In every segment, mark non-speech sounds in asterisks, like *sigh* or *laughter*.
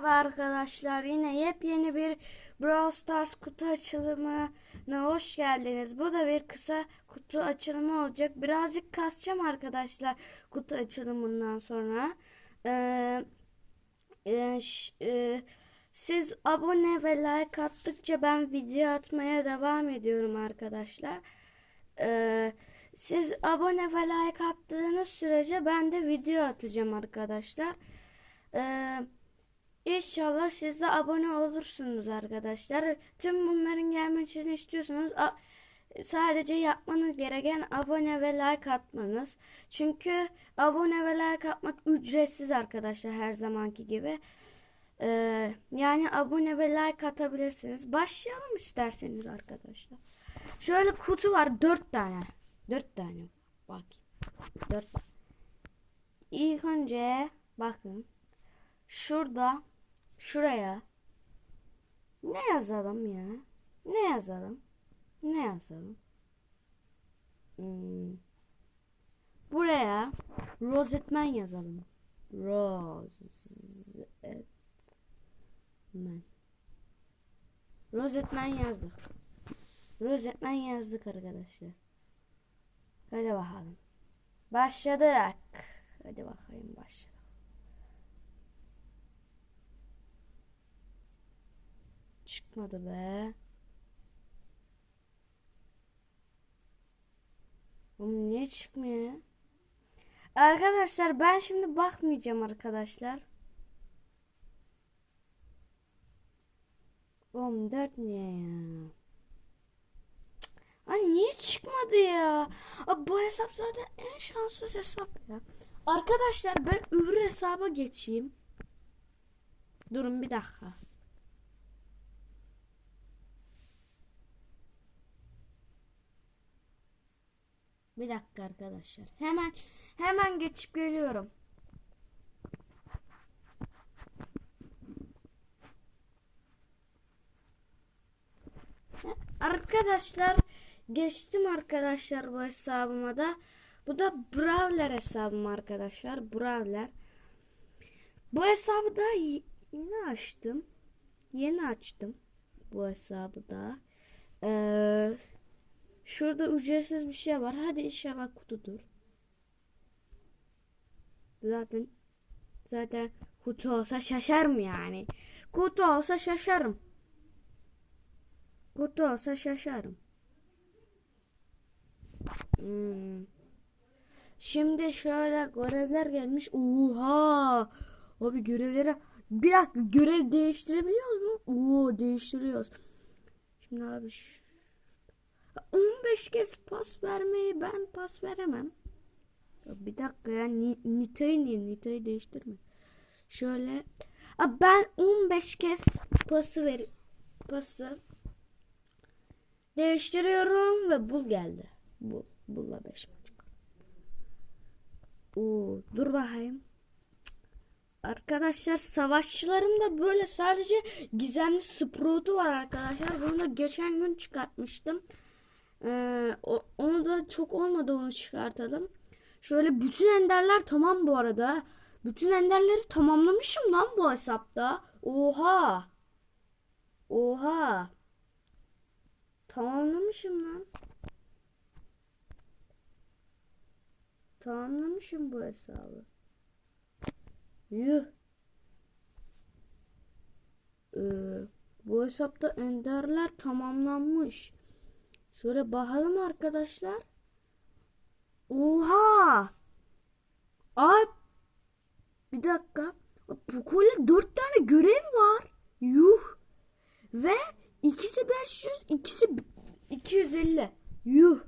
Merhaba arkadaşlar. Yine yepyeni bir Brawl Stars kutu açılımına hoş geldiniz. Bu da bir kısa kutu açılımı olacak. Birazcık kasacağım arkadaşlar kutu açılımından sonra. Ee, e, ş- e, siz abone ve like attıkça ben video atmaya devam ediyorum arkadaşlar. Ee, siz abone ve like attığınız sürece ben de video atacağım arkadaşlar. Ee, İnşallah siz de abone olursunuz arkadaşlar. Tüm bunların gelmesini istiyorsanız sadece yapmanız gereken abone ve like atmanız. Çünkü abone ve like atmak ücretsiz arkadaşlar her zamanki gibi. Ee, yani abone ve like atabilirsiniz. Başlayalım isterseniz arkadaşlar. Şöyle kutu var dört tane. Dört tane. Bak. Dört. İlk önce bakın. Şurada şuraya ne yazalım ya? Ne yazalım? Ne yazalım? Hmm. Buraya Rosetman yazalım. Rosetman. Rosetman yazdık. Rosetman yazdık arkadaşlar. Hadi bakalım. Başladık. Hadi bakayım başladık. Çıkmadı be. Oğlum niye çıkmıyor? Arkadaşlar ben şimdi bakmayacağım arkadaşlar. 14 niye ya? Ay niye çıkmadı ya? Abi bu hesap zaten en şanssız hesap ya. Arkadaşlar ben öbür hesaba geçeyim. Durun bir dakika. Bir dakika arkadaşlar. Hemen hemen geçip geliyorum. Arkadaşlar geçtim arkadaşlar bu hesabıma da. Bu da Brawler hesabım arkadaşlar. Brawler. Bu hesabı da yeni açtım. Yeni açtım bu hesabı da. Ee, Şurada ücretsiz bir şey var. Hadi inşallah kutudur. Zaten zaten kutu olsa şaşarım yani. Kutu olsa şaşarım. Kutu olsa şaşarım. Hmm. Şimdi şöyle görevler gelmiş. Oha! Abi görevlere bir dakika görev değiştirebiliyoruz mu? Oo değiştiriyoruz. Şimdi abi şu 15 kez pas vermeyi ben pas veremem. Bir dakika ya Ni- Nita'yı niye Nita'yı değiştirme. Şöyle Aa, ben 15 kez pası ver pası değiştiriyorum ve bul geldi. Bul bulla 5 maç. Oo, dur bakayım. Arkadaşlar savaşçılarımda böyle sadece gizemli Sprout'u var arkadaşlar. Bunu da geçen gün çıkartmıştım. Ee, onu da çok olmadı onu çıkartalım. Şöyle bütün enderler tamam bu arada. Bütün enderleri tamamlamışım lan bu hesapta. Oha. Oha. Tamamlamışım lan. Tamamlamışım bu hesabı. Yuh. Ee, bu hesapta enderler tamamlanmış. Şöyle bakalım arkadaşlar. Oha! Ay bir dakika. Bu kolye 4 tane görev var. Yuh. Ve ikisi 500, ikisi 250. Yuh.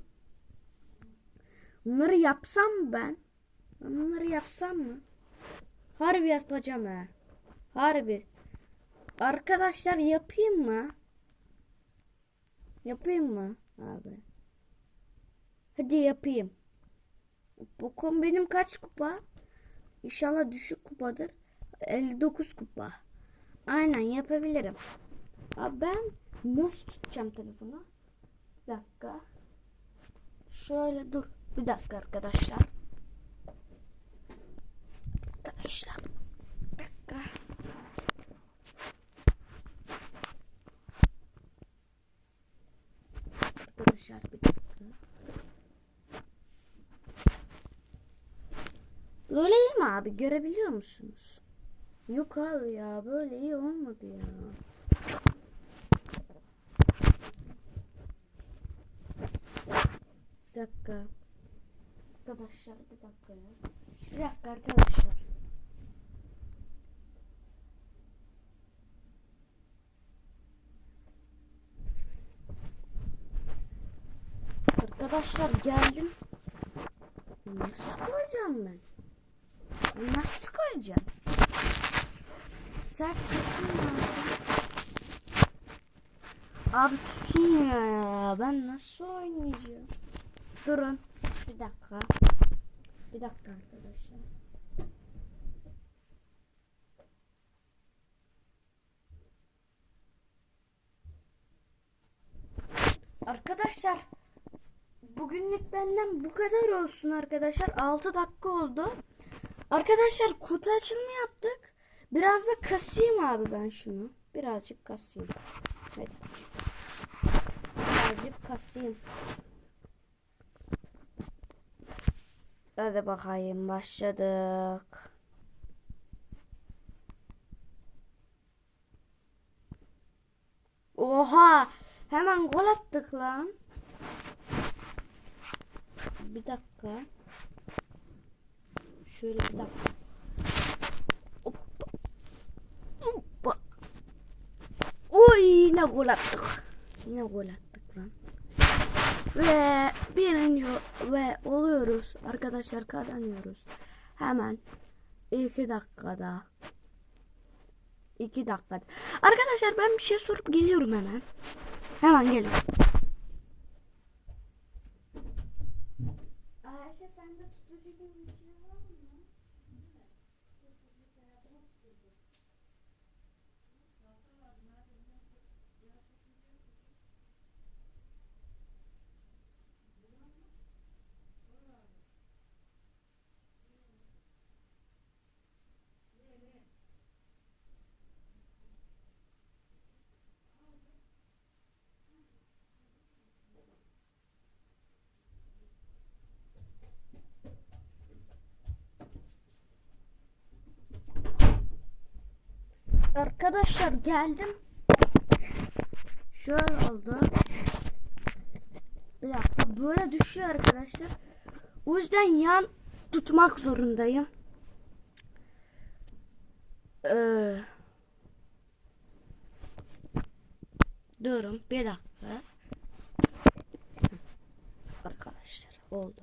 Bunları yapsam ben? Ben bunları yapsam mı? Harbi yapacağım ha. Harbi. Arkadaşlar yapayım mı? Yapayım mı abi? Hadi yapayım. Bu konu benim kaç kupa? İnşallah düşük kupadır. 59 kupa. Aynen yapabilirim. Abi ben nasıl tutacağım telefonu? Bir dakika. Şöyle dur. Bir dakika arkadaşlar. Arkadaşlar. Bir dakika. Bir dakika. Böyle iyi mi abi? Görebiliyor musunuz? Yok abi ya böyle iyi olmadı ya. Bir dakika. Arkadaşlar bir dakika ya. Bir dakika arkadaşlar. Arkadaşlar geldim. Nasıl koyacağım ben? Nasıl koyacağım? Sert tutsun Abi tutulmuyor ya. Ben nasıl oynayacağım? Durun. Bir dakika. Bir dakika arkadaşlar. Arkadaşlar bugünlük benden bu kadar olsun arkadaşlar. 6 dakika oldu. Arkadaşlar kutu açılımı yaptık. Biraz da kasayım abi ben şunu. Birazcık kasayım. Evet. Birazcık kasayım. Hadi bakayım başladık. Oha! Hemen gol attık lan. Bir dakika. Şöyle bir dakika. Hoppa. Hoppa. Oy yine gol attık. Yine gol attık lan. Ve birinci ve oluyoruz. Arkadaşlar kazanıyoruz. Hemen iki dakikada. iki dakikada. Arkadaşlar ben bir şey sorup geliyorum hemen. Hemen geliyorum. Sende tutucu gibi bir şey var mı? Arkadaşlar geldim. Şöyle oldu. Bir dakika böyle düşüyor arkadaşlar. O yüzden yan tutmak zorundayım. Ee, durun bir dakika. Arkadaşlar oldu.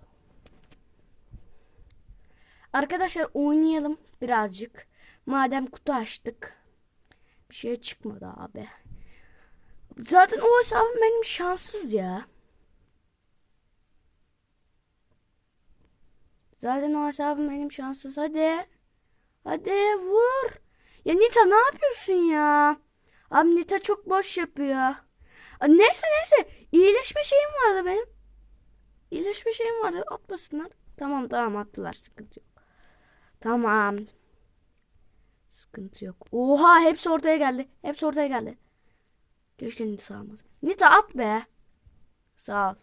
Arkadaşlar oynayalım birazcık. Madem kutu açtık. Bir şey çıkmadı abi. Zaten o hesabım benim şanssız ya. Zaten o hesabım benim şanssız. Hadi. Hadi vur. Ya Nita ne yapıyorsun ya? Abi Nita çok boş yapıyor. Neyse neyse. İyileşme şeyim vardı benim. İyileşme şeyim vardı. Atmasınlar. Tamam tamam attılar. Sıkıntı yok. Tamam. Sıkıntı yok. Oha hepsi ortaya geldi. Hepsi ortaya geldi. Keşke Nita almaz. Nita at be. Sağ ol.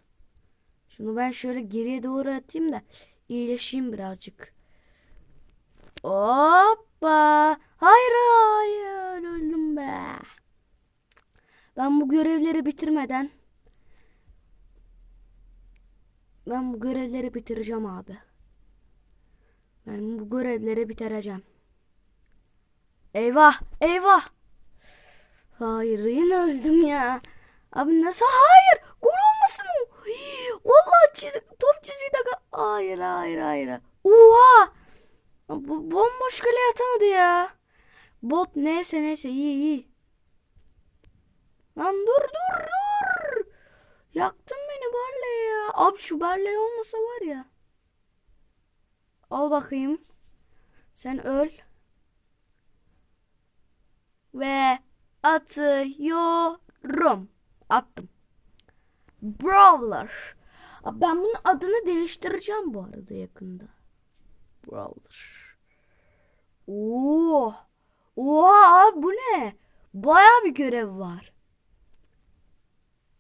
Şunu ben şöyle geriye doğru atayım da iyileşeyim birazcık. Hoppa. Hayır hayır öldüm be. Ben bu görevleri bitirmeden ben bu görevleri bitireceğim abi. Ben bu görevleri bitireceğim. Eyvah, eyvah. Hayır, yine öldüm ya. Abi nasıl? Hayır, gol olmasın o. Hii, Vallahi çizik, top çizgide Hayır, hayır, hayır. Oha! Bu bomboş kale atamadı ya. Bot neyse neyse iyi iyi. Lan dur dur dur. Yaktın beni Barley ya. Abi şu Barley olmasa var ya. Al bakayım. Sen öl. Ve atıyorum. Attım. Brawler. Ben bunun adını değiştireceğim bu arada yakında. Brawler. Oo. Oha abi bu ne? Baya bir görev var.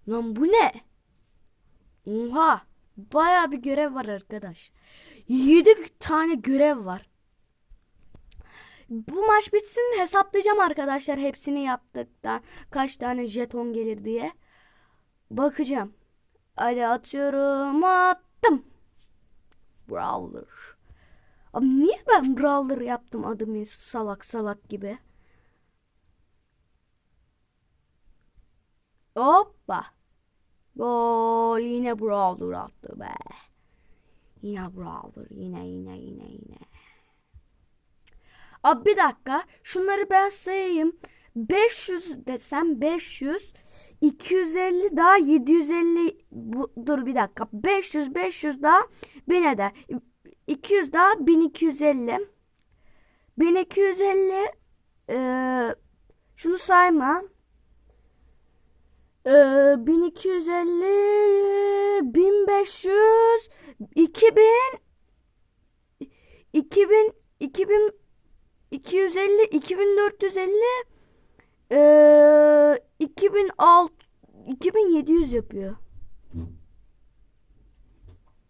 Lan bu ne? Oha. Baya bir görev var arkadaş. 7 tane görev var. Bu maç bitsin hesaplayacağım arkadaşlar hepsini yaptıktan kaç tane jeton gelir diye. Bakacağım. Hadi atıyorum attım. Brawler. Abi niye ben Brawler yaptım adımı salak salak gibi. Hoppa. Gol yine Brawler attı be. Yine Brawler yine yine yine yine. Abi bir dakika. Şunları ben sayayım. 500 desem 500 250 daha 750 bu, dur bir dakika. 500 500 daha 1000 eder. 200 daha 1250 1250 eee şunu sayma. Eee 1250 1500 2000 2000 2000 250 2450 eee 2006 2700 yapıyor.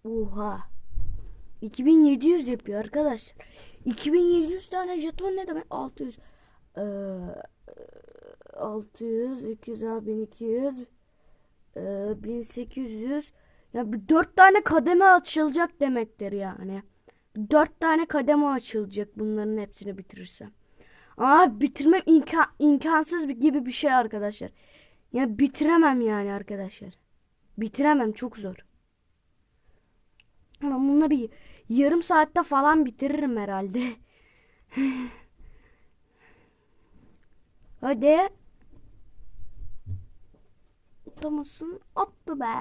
Oha. 2700 yapıyor arkadaşlar. 2700 tane jeton ne demek? 600 eee 600 200 daha 1200 eee 1800 ya bir 4 tane kademe açılacak demektir yani. 4 tane kademe açılacak bunların hepsini bitirirsem. Aa bitirmem imkan, imkansız gibi bir şey arkadaşlar. Ya bitiremem yani arkadaşlar. Bitiremem çok zor. Ama bunları yarım saatte falan bitiririm herhalde. *laughs* Hadi. Atamasın. Attı be.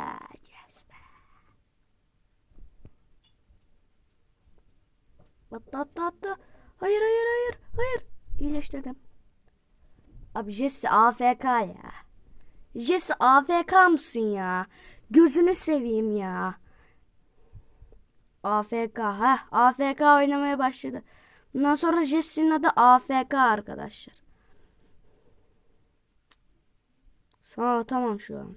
Attı attı attı. Hayır hayır hayır. Hayır. İyileştirdim. Abi Jesse AFK ya. Jesse AFK mısın ya? Gözünü seveyim ya. AFK ha AFK oynamaya başladı. Bundan sonra Jesse'nin adı AFK arkadaşlar. Sana tamam şu an.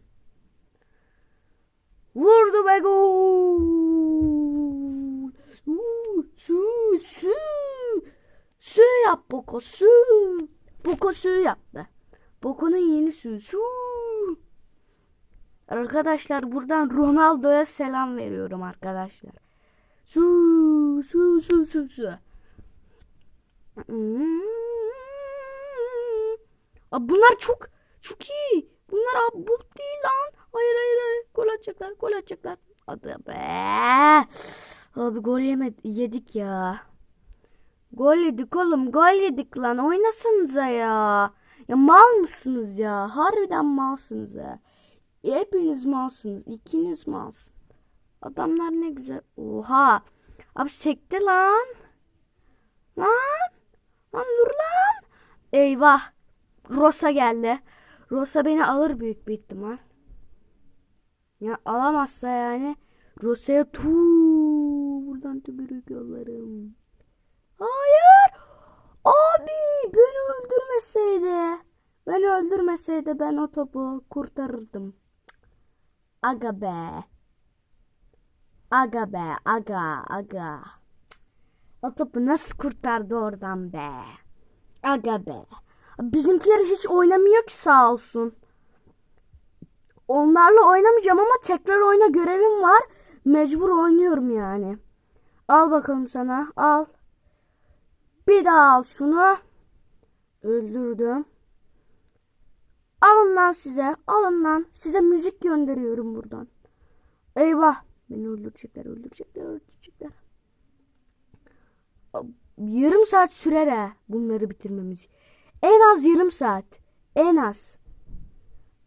Vurdu be gol. Su su. Su yap Boko su. Boko su yaptı. Boko'nun yeni su su. Arkadaşlar buradan Ronaldo'ya selam veriyorum arkadaşlar. Su su su su su. Abi bunlar çok çok iyi. Bunlar bu değil lan. Hayır hayır hayır. Gol atacaklar gol atacaklar. Hadi be. Abi gol yemed yedik ya. Gol yedik oğlum gol yedik lan. Oynasanıza ya. Ya mal mısınız ya? Harbiden malsınız ya. Hepiniz malsınız. İkiniz malsın. Adamlar ne güzel. Oha. Abi sekti lan. Lan. Lan dur lan. Eyvah. Rosa geldi. Rosa beni alır büyük bir ihtimal. Ya alamazsa yani Rosa'ya tu buradan tükürük yollarım. Hayır. Abi beni öldürmeseydi. Beni öldürmeseydi ben o topu kurtarırdım. Aga be. Aga be. Aga. Aga. O topu nasıl kurtardı oradan be. Aga be. Bizimkiler hiç oynamıyor ki sağ olsun. Onlarla oynamayacağım ama tekrar oyna görevim var. Mecbur oynuyorum yani. Al bakalım sana. Al. Bir daha al şunu. Öldürdüm. Alın lan size. Alın lan. Size müzik gönderiyorum buradan. Eyvah. Beni öldürecekler, öldürecekler, öldürecekler. Yarım saat sürer ha bunları bitirmemiz. En az yarım saat. En az.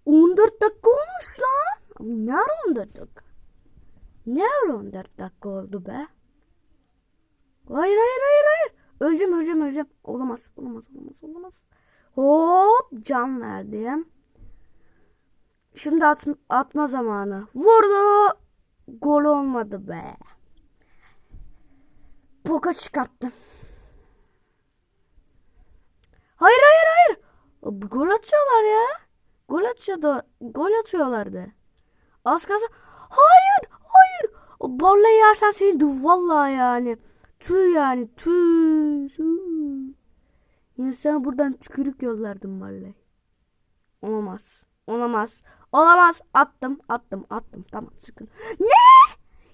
14 dakika olmuş lan. Ne ara 14 dakika? Ne ara 14 dakika oldu be? Hayır hayır hayır hayır. Öleceğim öleceğim öleceğim. Olamaz olamaz olamaz olamaz. Hop can verdim. Şimdi at, atma zamanı. Vurdu. Gol olmadı be. Poka çıkarttım. Hayır hayır hayır. Gol atıyorlar ya. Gol atıyordu. Gol atıyorlardı. Az kalsın. Hayır. Hayır. Vallahi yersen seni vallahi yani. Tüh yani. Tüh. tüh. Yine sana buradan tükürük yollardım vallahi. Olamaz. Olamaz. Olamaz. Attım. Attım. Attım. Tamam sıkın. Ne?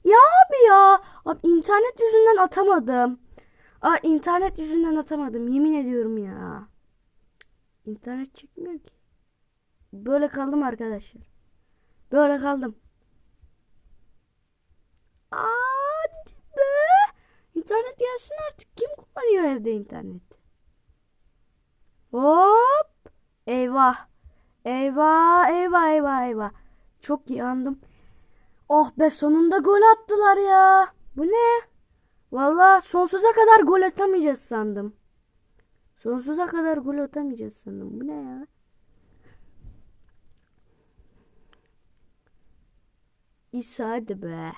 Ya abi ya. Abi internet yüzünden atamadım. Aa internet yüzünden atamadım. Yemin ediyorum ya. İnternet çekmiyor ki. Böyle kaldım arkadaşlar. Böyle kaldım. Hadi be. İnternet gelsin artık. Kim kullanıyor evde internet? Hop. Eyvah. Eyvah. Eyvah eyvah eyvah. Çok yandım. Oh be sonunda gol attılar ya. Bu ne? Valla sonsuza kadar gol atamayacağız sandım. Sonsuza kadar gol atamayacağız sandım. Bu ne ya? İsa hadi be.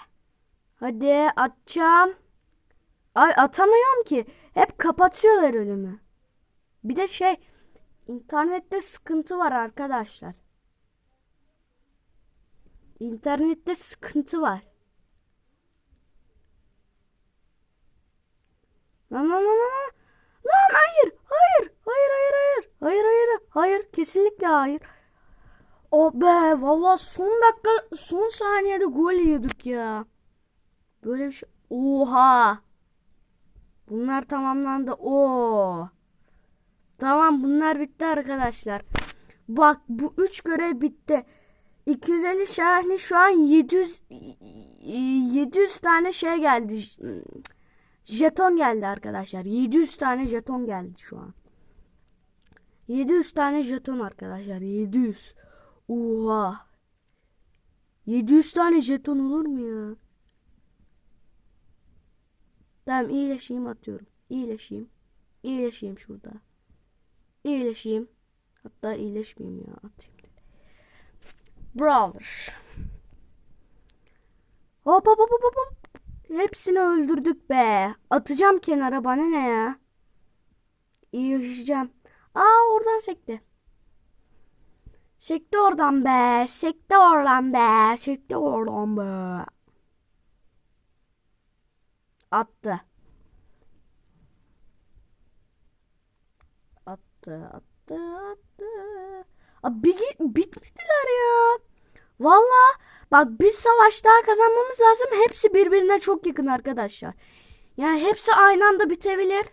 Hadi atacağım. Ay atamıyorum ki. Hep kapatıyorlar önümü. Bir de şey internette sıkıntı var arkadaşlar. İnternette sıkıntı var. Lan lan lan lan. Lan hayır. Hayır. Hayır hayır hayır. Hayır hayır. Hayır. Kesinlikle hayır. O be valla son dakika son saniyede gol yiyorduk ya. Böyle bir şey. Oha. Bunlar tamamlandı. Oo. Tamam bunlar bitti arkadaşlar. Bak bu üç görev bitti. 250 şahni şu an 700 700 tane şey geldi. Jeton geldi arkadaşlar. 700 tane jeton geldi şu an. 700 tane jeton arkadaşlar. 700. Oha. 700 tane jeton olur mu ya? Tamam iyileşeyim atıyorum. İyileşeyim. İyileşeyim şurada. İyileşeyim. Hatta iyileşmeyeyim ya atayım. Brother. Hop hop hop hop hop. Hepsini öldürdük be. Atacağım kenara bana ne ya? İyileşeceğim. Aa oradan sekti. Sekti oradan be. Sekti oradan be. Sekti oradan be. Attı. Attı, attı, attı. Abi bir- bitmediler ya. Valla bak biz savaş daha kazanmamız lazım. Hepsi birbirine çok yakın arkadaşlar. Yani hepsi aynı anda bitebilir.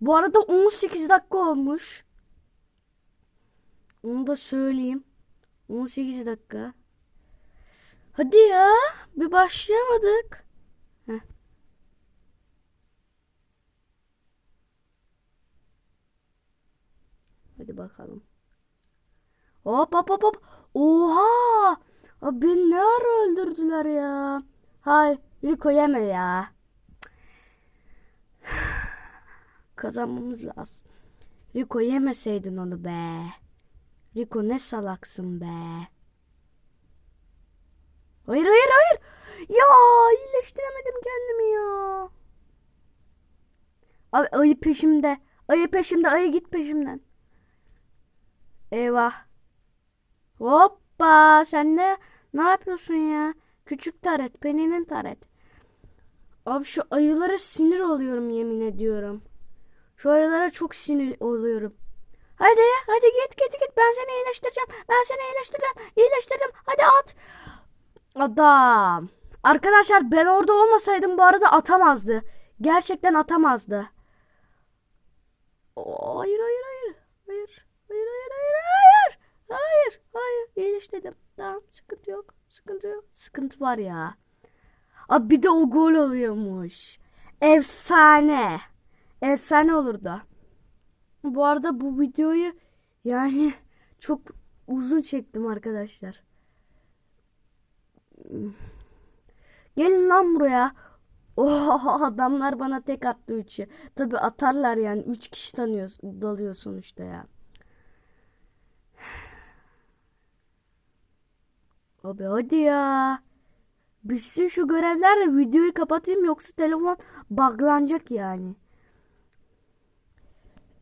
Bu arada 18 dakika olmuş. Onu da söyleyeyim. 18 dakika. Hadi ya. Bir başlayamadık. Heh. Hadi bakalım. Hop hop hop hop. Oha! Beni ne ara öldürdüler ya? Hay Rico yeme ya. Kazanmamız lazım. Rico yemeseydin onu be. Rico ne salaksın be. Hayır hayır hayır. Ya iyileştiremedim kendimi ya. Abi ayı peşimde. Ayı peşimde. Ayı git peşimden. Eyvah. Hoppa sen ne ne yapıyorsun ya? Küçük taret, peninin taret. Abi şu ayılara sinir oluyorum yemin ediyorum. Şu ayılara çok sinir oluyorum. Hadi hadi git git git ben seni iyileştireceğim. Ben seni iyileştireceğim. İyileştirdim. Hadi at. Adam. Arkadaşlar ben orada olmasaydım bu arada atamazdı. Gerçekten atamazdı. Hayır. Hayır. Hayır hayır hayır hayır. Hayır hayır. İyileştirdim. Tamam sıkıntı yok. Sıkıntı yok. Sıkıntı var ya. Abi bir de o gol oluyormuş. Efsane. Efsane olurdu. Bu arada bu videoyu yani *laughs* çok uzun çektim arkadaşlar. Gelin lan buraya. *laughs* Oha adamlar bana tek attı üçü. Tabi atarlar yani. Üç kişi tanıyor, dalıyor sonuçta ya. Abi hadi ya. Bitsin şu görevler de videoyu kapatayım yoksa telefon buglanacak yani.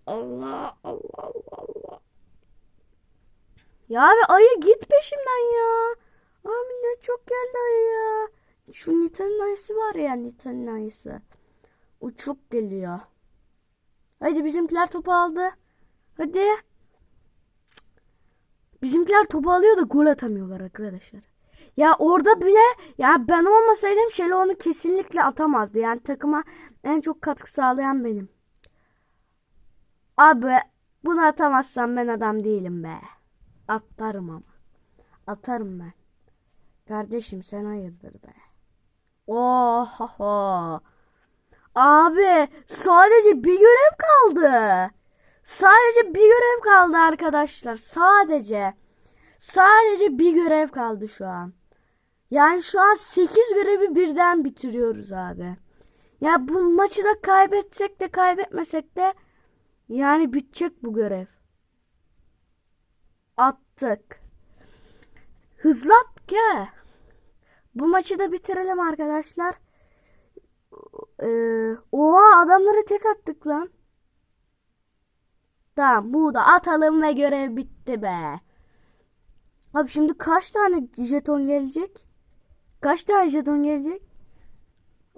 Allah Allah Allah Allah. Ya abi ayı git peşimden ya. Abi ne çok geldi ayı ya. Şu Nita'nın ayısı var ya Nita'nın ayısı. O çok geliyor. Hadi bizimkiler topu aldı. Hadi. Bizimkiler topu alıyor da gol atamıyorlar arkadaşlar. Ya orada bile ya ben olmasaydım Şelo onu kesinlikle atamazdı. Yani takıma en çok katkı sağlayan benim. Abi bunu atamazsam ben adam değilim be. Atarım ama. Atarım ben. Kardeşim sen hayırdır be. Oho. Abi sadece bir görev kaldı. Sadece bir görev kaldı arkadaşlar. Sadece. Sadece bir görev kaldı şu an. Yani şu an 8 görevi birden bitiriyoruz abi. Ya bu maçı da kaybetsek de kaybetmesek de yani bitecek bu görev. Attık. Hızlı attık ya. Bu maçı da bitirelim arkadaşlar. Ee, oha adamları tek attık lan. Tamam bu da atalım ve görev bitti be. Abi şimdi kaç tane jeton gelecek? Kaç tane jeton gelecek?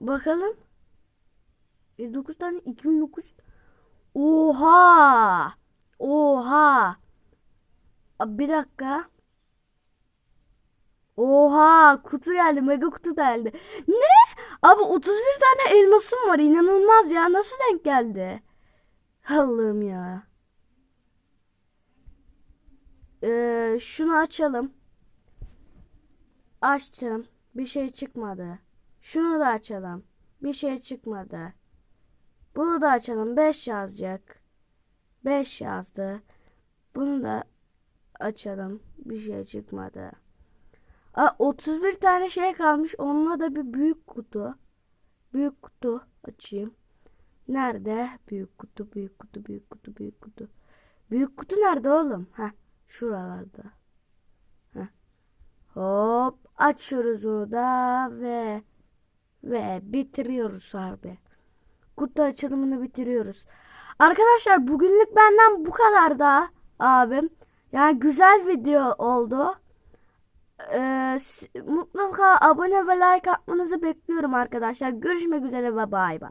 Bakalım. E, 9 tane 2009. Oha! Oha! Abi bir dakika. Oha! Kutu geldi. Mega kutu geldi. Ne? Abi 31 tane elmasım var. İnanılmaz ya. Nasıl denk geldi? Allah'ım ya. Ee, şunu açalım. Açtım. Bir şey çıkmadı. Şunu da açalım. Bir şey çıkmadı. Bunu da açalım. 5 yazacak. 5 yazdı. Bunu da açalım. Bir şey çıkmadı. Aa, 31 tane şey kalmış. Onunla da bir büyük kutu. Büyük kutu açayım. Nerede? Büyük kutu, büyük kutu, büyük kutu, büyük kutu. Büyük kutu nerede oğlum? Heh, şuralarda. Heh. Hop, açıyoruz bunu da ve ve bitiriyoruz harbi. Kutu açılımını bitiriyoruz. Arkadaşlar bugünlük benden bu kadar da abim. Yani güzel video oldu. Ee, mutlaka abone ve like atmanızı bekliyorum arkadaşlar. Görüşmek üzere ve bay bay.